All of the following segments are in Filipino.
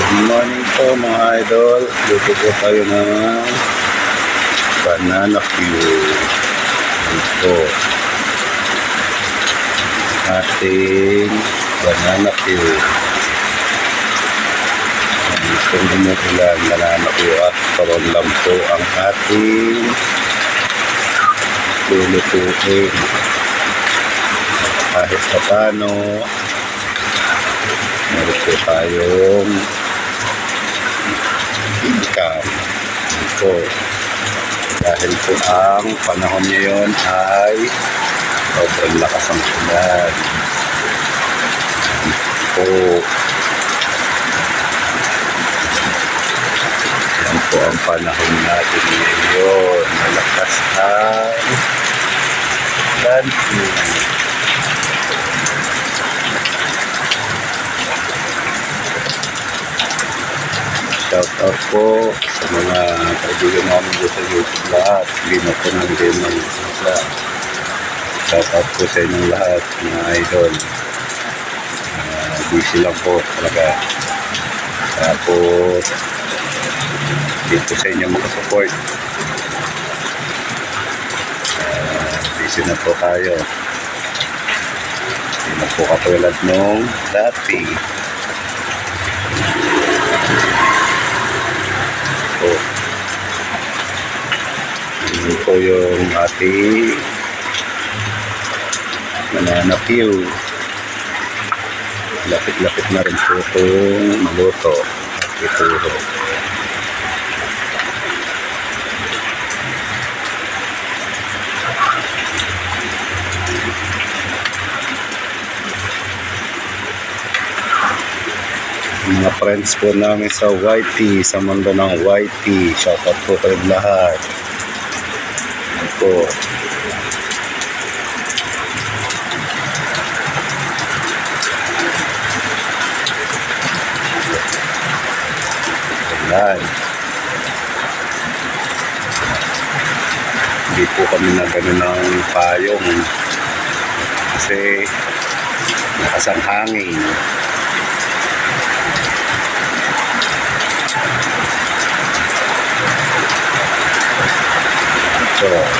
Good morning po mga idol. Dito po tayo ng banana queue. Ito. Ating banana queue. Kung umuulan, banana queue at karon lang po ang ating lulutuin. Kahit pa paano, meron po tayong income. Ito. Dahil po ang panahon ngayon ay sobrang lakas ang ulan. Po. Yan po ang panahon natin ngayon. Malakas ang ulan Shout out po sa mga kaibigan namin dito sa YouTube lahat. Na po nandiyan ng isla. Shout out po sa inyong lahat, mga idol. Uh, busy lang po talaga. Kaya po, dito sa inyo makasupport. Uh, busy na po tayo. Hindi na po katulad nung dati. po. Yun po ating mananapil. Lapit-lapit na rin po itong maluto. Ituro. mga friends po namin sa YT, sa mundo ng YT. Shoutout po kayo lahat. Yan po. Yan. Hindi po kami na gano'n ng payong. Kasi lakas ang hangin. So,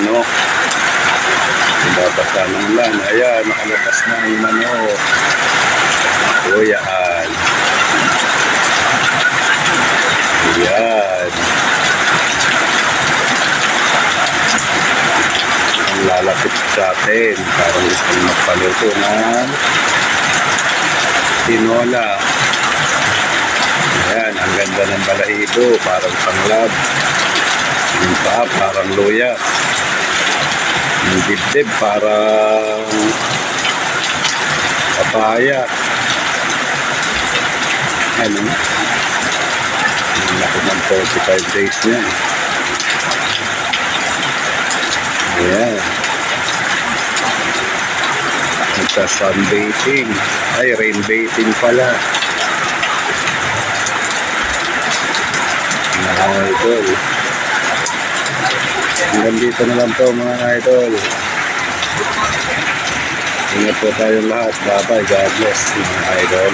manok. Nababasa ng ulan. Ayan, nakalabas na ang manok. Kuyaan. Ayan. Ang lalapit sa atin. Parang gusto magpaluto ng tinola. Ayan, ang ganda ng balahibo. Parang panglab. Yung paa parang luya. Yung dibdib parang papaya. Ano? Yung laki ng 45 days niya. Ayan. Nagsa-sunbathing. Ay, rainbathing pala. Mga idol. Hanggang dito na lang po mga idol. Ingat po tayong lahat. Bye-bye. God bless mga idol.